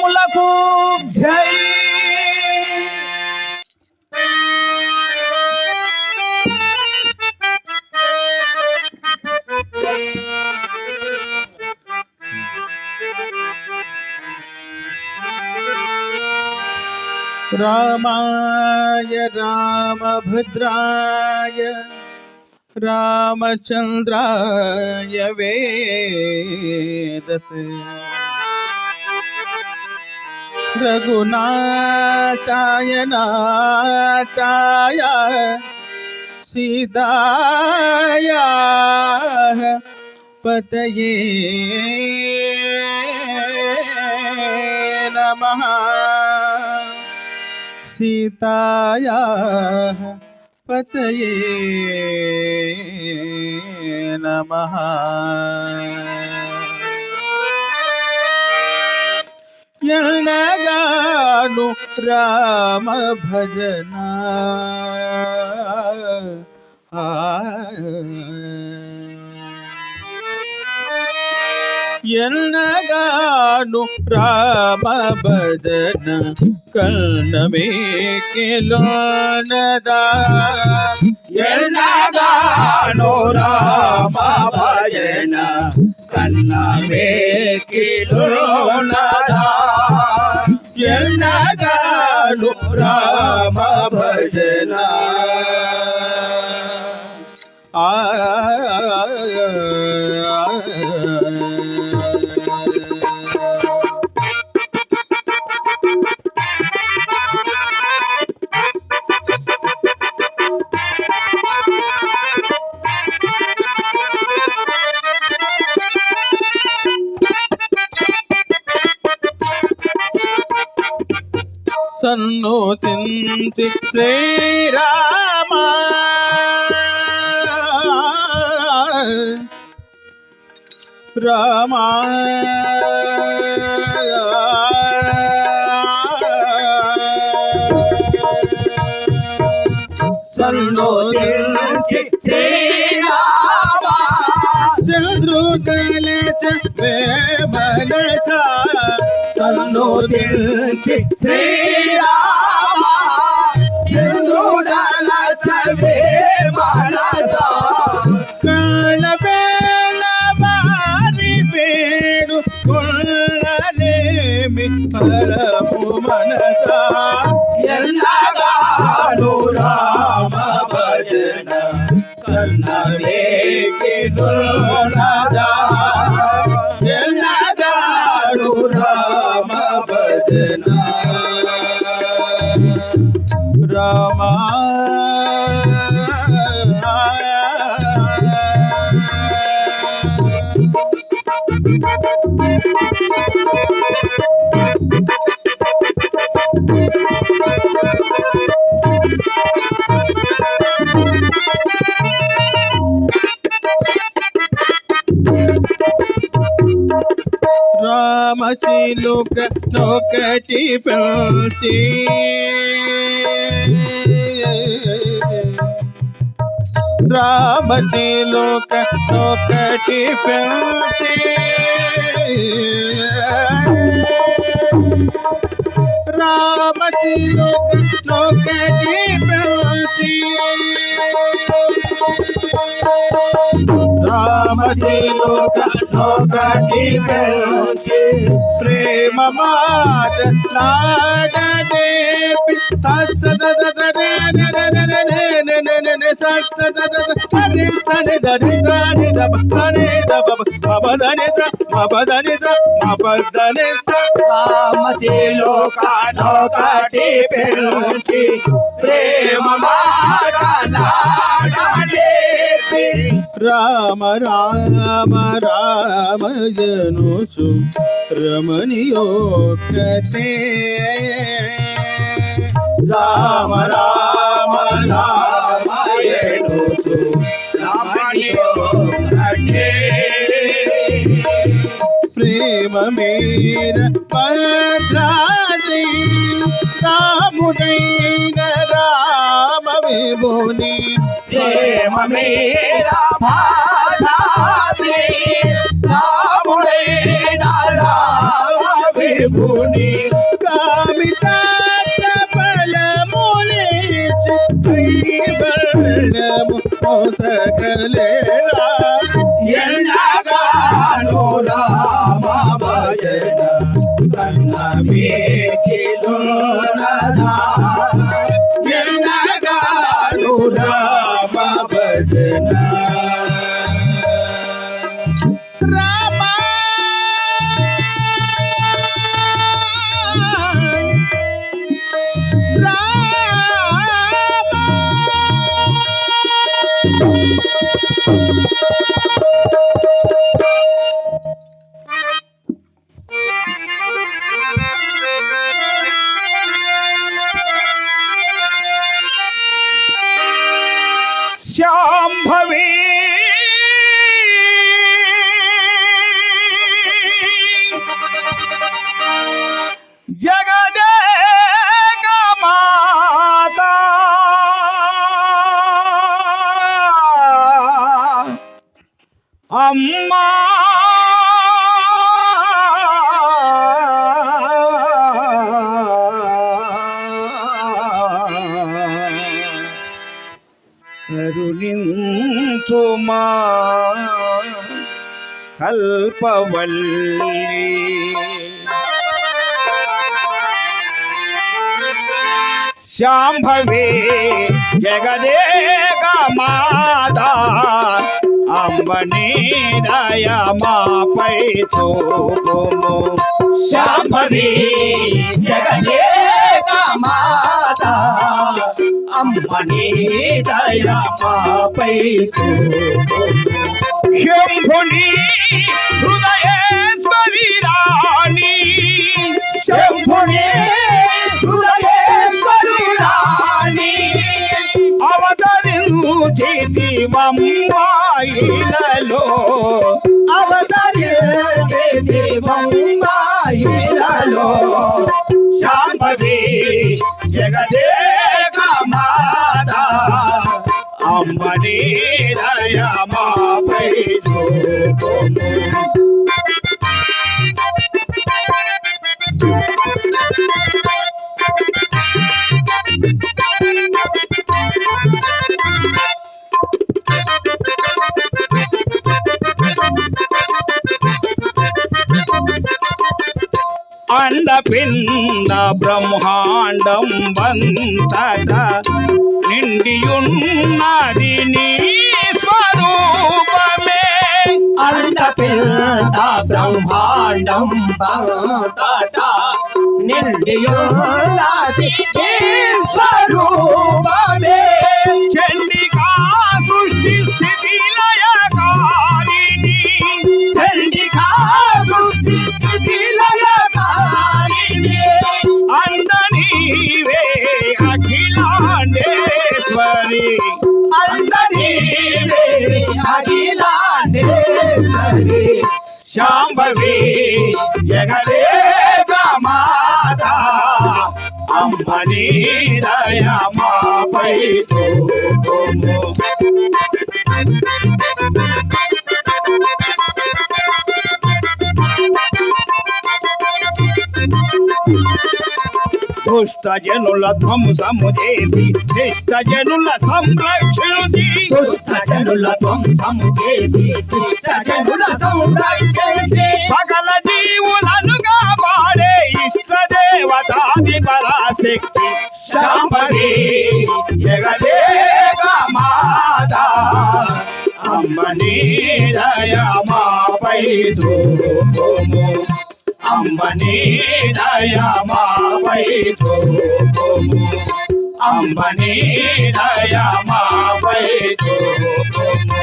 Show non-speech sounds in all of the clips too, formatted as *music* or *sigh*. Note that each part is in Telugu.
పద్మములకు జై. రామాయ రామభద్రాయ రామచంద్రాయ వేదసే. रघुनाथाय नाथाय सीताय पतये नमः। सीताया पतये नमः। ఎన్నగాను రామ భజన ఆ. ఎన్నగాను రామ భజన కన్నమే కిలోనదా ఎన్నగానో రామ భజన కన్న ఎన్నగాను రామ భజన. సన్నోతించి శ్రీరామ. రామా. సన్నోదించి శ్రీరామ. చంద్రుదలే చే మనస సన్నోదించి శ్రీరామ. Rama. पाची लोक नोकटी पहुँची। राम जी लोक नोकटी पहुँची। राम जी लोक नोकटी पहुँची। నొకటి పిలిచి ప్రేమ మాట నాడనేపి సత్సదదరే రామచిలో కానొకటి పిలిచి ప్రేమ మాటలాడలేపి రామ రామ రామ రామ రామజనుచు రమణియోకతే రామ రామ రామయేనుచు రామణియోకటే ప్రేమ మీర పద్రాది రాముడైన రామ విభుని ప్రేమ మీద Allah. *laughs* అమ్మా! కరుణించుమా! కల్పవల్లి! శాంభవే జగదే అంబని దయమాపై చూపుము. శాంభవి జగదేక మాత. అమ్మని దయమాపై శంభుని హృదయేశ్వరి రాణి శంభుని హృదయేశ్వరి రాణి అవతరించితి మమ్మాయిలలో అవతరించేది బొంబాయిలలో శాంభవి జగదేక మాత అంబని దయమాపై చూపుము. అండపిండ ಪಿಂಡ ಬ್ರಹ್ಮಾಂಡಂ ಬಂತಟ ನಿಂಡಿಯುನ್ನಾದಿ ನೀ ಸ್ವರೂಪಮೇ ಅಂಡ ಪಿಂಡ ಬ್ರಹ್ಮಾಂಡಂ ಬಂತಟ ನಿಂಡಿಯುನ್ನಾದಿ ಸ್ವರೂಪಮೇ ಚಂಡಿ అంబని దయమాపై చూపుము. దుష్ట జనుల ధ్వంసము చేసి శిష్ట జనుల సంరక్షణి దుష్ట జనుల ధ్వంసము చేసి శిష్ట జనుల సంరక్షించి సకల జీవులను దేవతాది పరాశక్తి శాంభవి జగదేక మాత. అమ్మని దయమాపై చూపుము. అమ్మని దయమాపై చూపుము. అమ్మని దయమాపై చూపుము.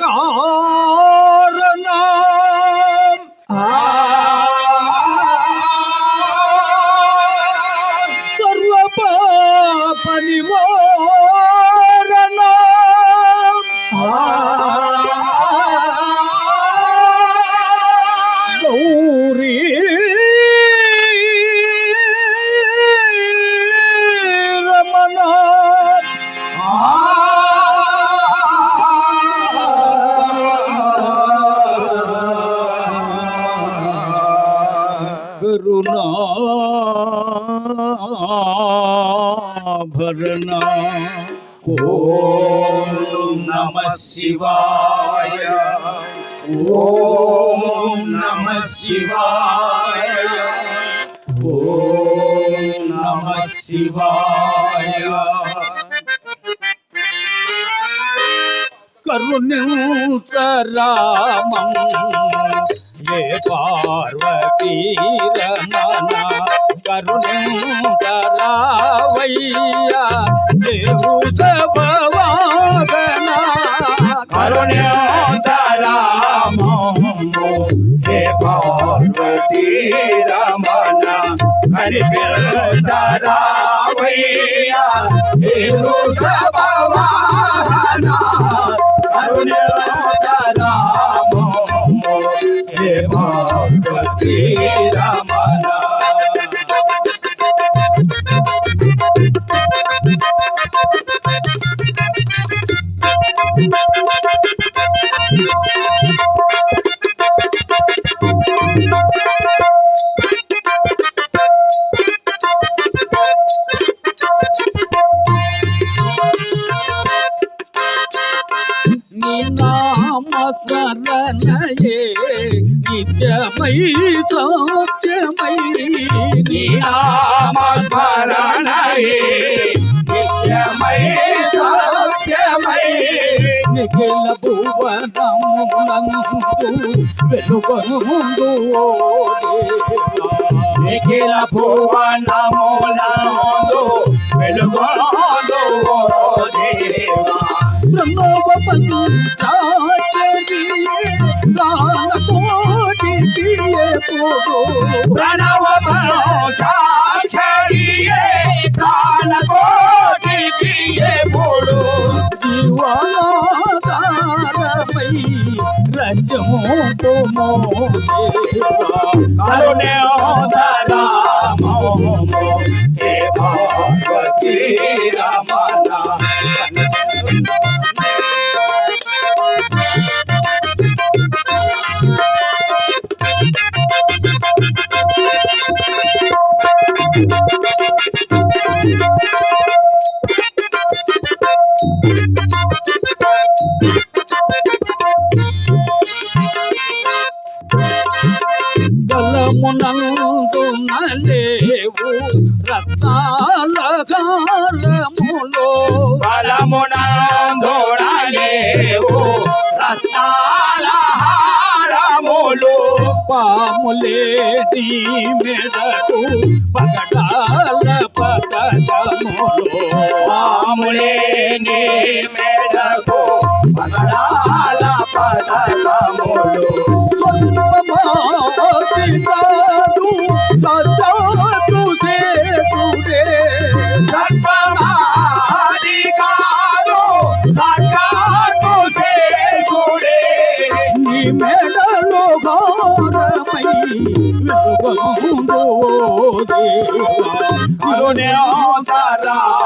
ah శివాయ. ఓం నమ శివాయ. ఓం నమ శివాయ. కరుణ్యూతరామం. ఏ పార్వతీ రమణ. కరుణింతరావయ్యా దేవుత భవాగ కరుణ్యోచరామో హే పార్వతీ రమణ కరిపిరచరావయ్యా హే వృషభవాహన కరుణ్యోచరామో హే పార్వతీ నిఖిల భువనమునందు వెలుగొందు ఓ దేవా. నిఖిల భువనములందు వెలుగొందు ఓ దేవా. ప్రణవ పంచాచరియే ప్రాణ కోటి పోడు ప్రణవ పరోచాక్షరియే ప్రాణకోటి మూడు జీవాధారమై రజముతో మోదేవా కరుణ్యోధరామో హే పార్వతీ రమణ పగడాల పదకములు స్వల్పమాతి కాదు సజాతు సేతుడే సర్వమాది కాదు నీ మెడలో ఘోరమై వెలుగొందు దేవా.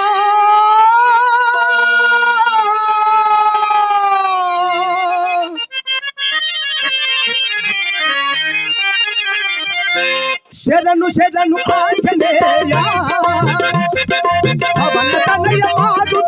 చెరను చెరను కాంచనేయ తన్నయ్య మాటు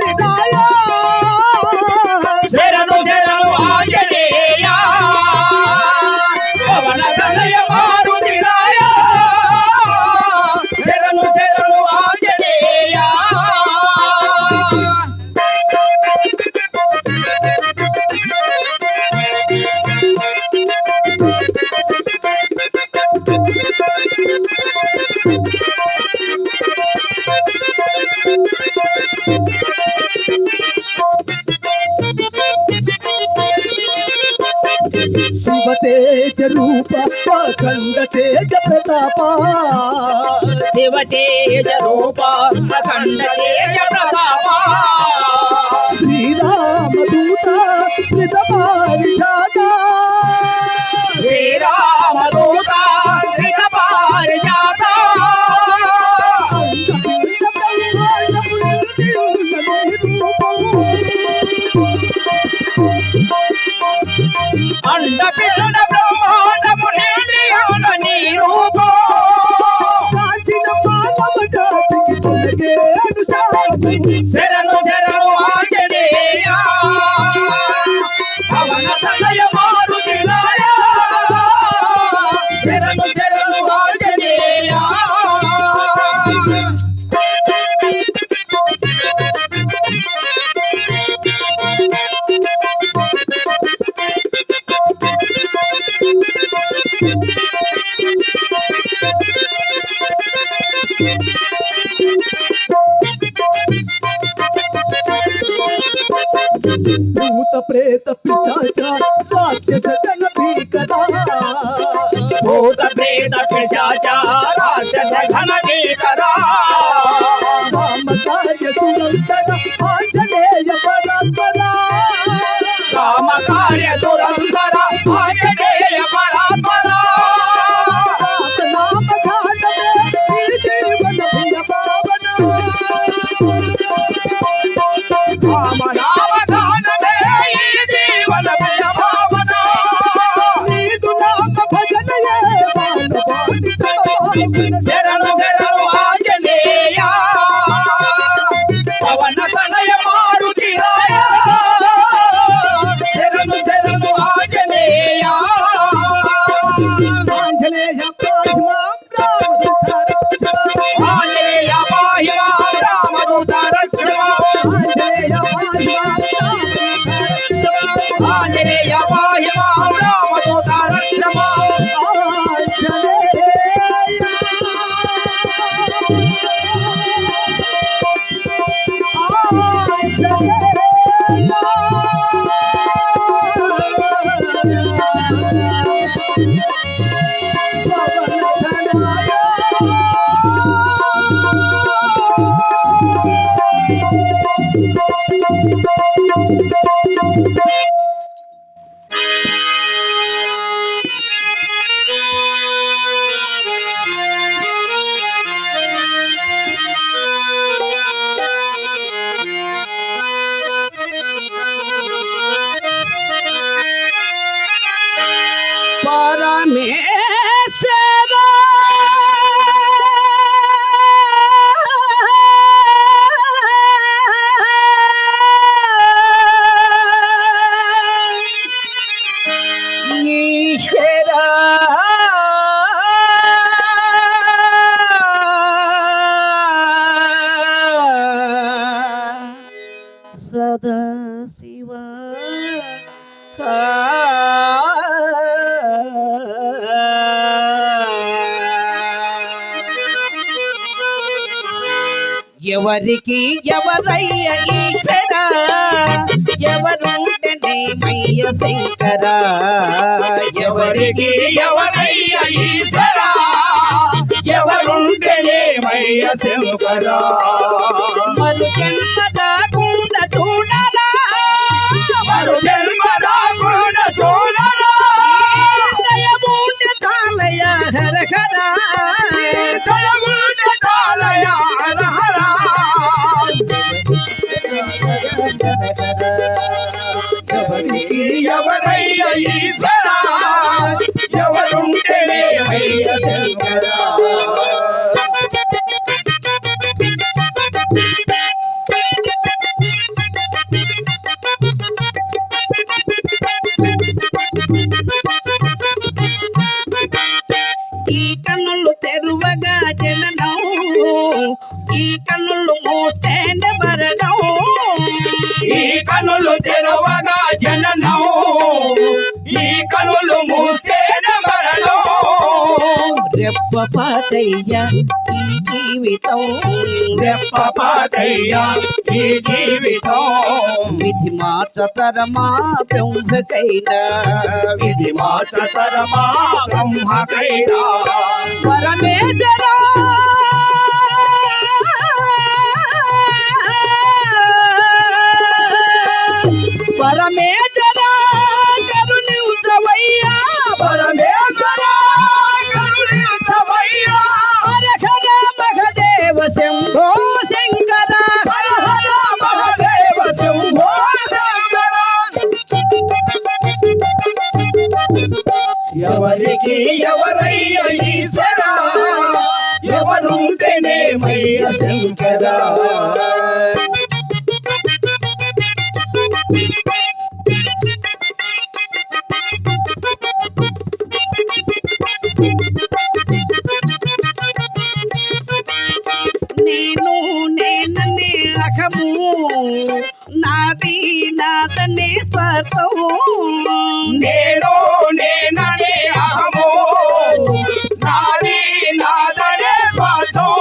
శివతేజ రూప ఖండ తేజ ప్రతాప. శివతేజ రూప ఖండ తేజ Será మేకరా ఎవరికి ఎవరయ్య ఇక్కడ ఎవరుంటే నేమయ్య శంకర? ఎవరికి ఎవరయ్య ఈశ్వర ఎవరుంటే నేమయ్య శంకర? మరు జన్మ రాకుండా చూడాలా మరు జన్మ రాకుండా చూడాలా దయముంటే తాళయ హర హర దయముంటే ఎవరయ్య ఈశ్వరా ఎవరుంటేనే అయ్య శంకరా? విధి మార్చతరమా బ్రహ్మకైనా విధి మార్చతరమా బ్రహ్మకైనా పరమేశ్వరా నాది నాదనే స్వార్థం. నేను నేననే అహము. నాది నాదనే స్వార్థం.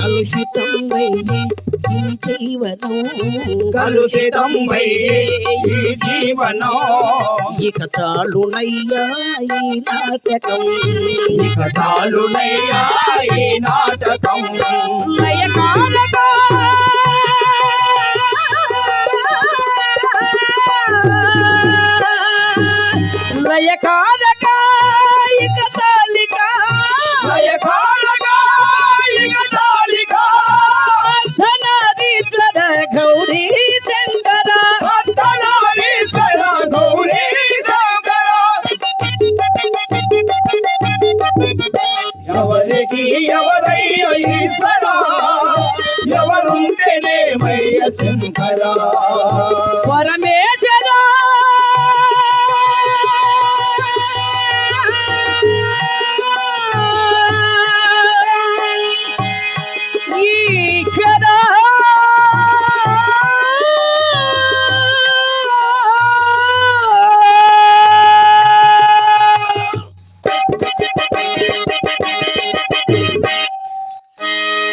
కలుషితం వైరి ఈ జీవనం. కలుషితం వయ్యే ఈ జీవనం. ఇక చాలునయ్యా ఈ నాటకం. ఇక చాలునయ్యా ఈ నాటకం. లయకారగా ఇక